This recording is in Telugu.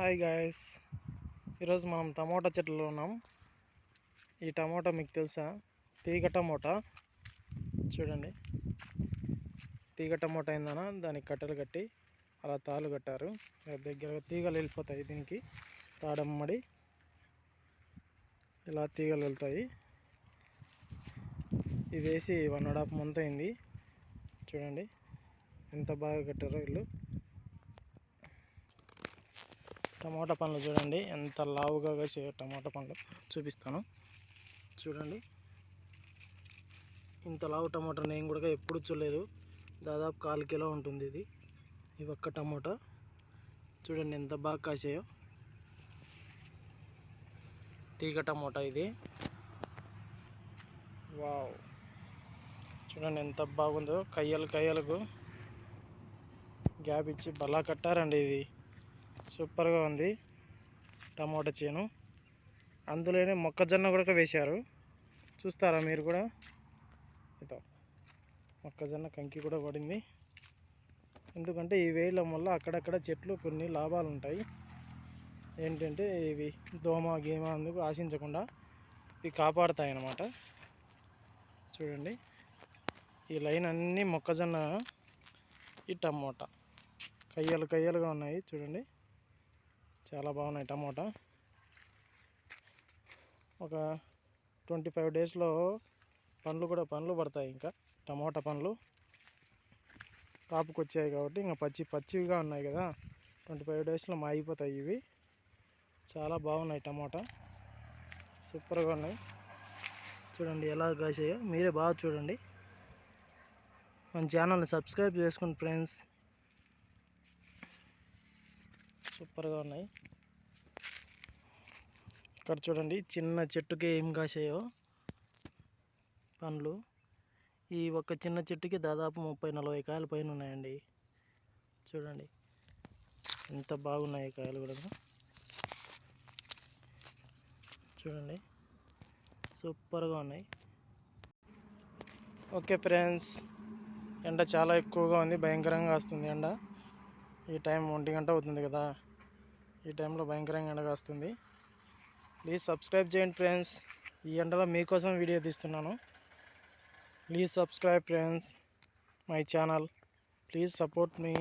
హాయ్ గాయస్ ఈరోజు మనం టమోటా చెట్లలో ఉన్నాం. ఈ టమోటా మీకు తెలుసా? తీగ టమోటా. చూడండి. తీగ టమోటా అయిందనా దానికి కట్టెలు కట్టి అలా తాళ్ళు కట్టారు. దగ్గర తీగలు వెళ్ళిపోతాయి దీనికి. తాడమ్మడి. ఇలా తీగలు వెళ్తాయి. ఇది వేసి వన్ అండ్ హాఫ్ మంత్ అయింది. చూడండి. ఎంత బాగా కట్టారో వీళ్ళు. టమాటా పండ్లు చూడండి. ఎంత లావుగా వేసే టమాటా పండ్లు చూపిస్తాను. చూడండి. ఇంత లావు టమాటా నేను కూడా ఎప్పుడు చూడలేదు. దాదాపు కాలు కిలో ఉంటుంది ఇది. ఈ ఒక్క టమాటా. చూడండి ఎంత బాగా కాసాయో. తీగ టమోటా ఇది. వావ్. చూడండి ఎంత బాగుందో. కయ్యలు కయ్యలకు గ్యాప్ ఇచ్చి బలా కట్టారండి ఇది. సూపర్గా ఉంది టమోటా చేను. అందులోనే మొక్కజొన్న కూడా వేశారు. చూస్తారా మీరు కూడా? ఇదో మొక్కజొన్న కంకి కూడా పడింది. ఎందుకంటే ఈ వేయడం వల్ల అక్కడక్కడ చెట్లు కొన్ని లాభాలు ఉంటాయి. ఏంటంటే ఇవి దోమ గీమ అందుకు ఆశించకుండా ఇవి కాపాడుతాయి అన్నమాట. చూడండి ఈ లైన్ అన్నీ మొక్కజొన్న ఈ టమోటా. కయ్యలు కయ్యలుగా ఉన్నాయి చూడండి. చాలా బాగున్నాయి టమోటా. ఒక ట్వంటీ ఫైవ్ డేస్లో పండ్లు కూడా పండ్లు పడతాయి ఇంకా. టమోటా పండ్లు కాపుకి వచ్చాయి కాబట్టి ఇంకా పచ్చి పచ్చివిగా ఉన్నాయి కదా. ట్వంటీ ఫైవ్ డేస్లో మా అయిపోతాయి ఇవి. చాలా బాగున్నాయి టమోటా. సూపర్గా ఉన్నాయి. చూడండి ఎలా కాసాయో. మీరే బాగా చూడండి. మన ఛానల్ని సబ్స్క్రైబ్ చేసుకోండి ఫ్రెండ్స్ సూపర్గా ఉన్నాయి. ఇక్కడ చూడండి చిన్న చెట్టుకి ఏం కాసాయో పండ్లు. ఈ ఒక్క చిన్న చెట్టుకి దాదాపు ముప్పై నలభై కాయలు పైన ఉన్నాయండి. చూడండి ఎంత బాగున్నాయి కాయలు కూడా. చూడండి సూపర్గా ఉన్నాయి. ఓకే ఫ్రెండ్స్ ఎండ చాలా ఎక్కువగా ఉంది భయంకరంగా వస్తుంది ఎండ. ఈ టైం ఒంటి గంట అవుతుంది కదా. ఈ టైంలో భయంకరంగా ఎండగా వస్తుంది ప్లీజ్ సబ్స్క్రైబ్ చేయండి ఫ్రెండ్స్. ఈ ఎండలో మీకోసం వీడియో తీస్తున్నాను. Please subscribe friends my channel. Please support me.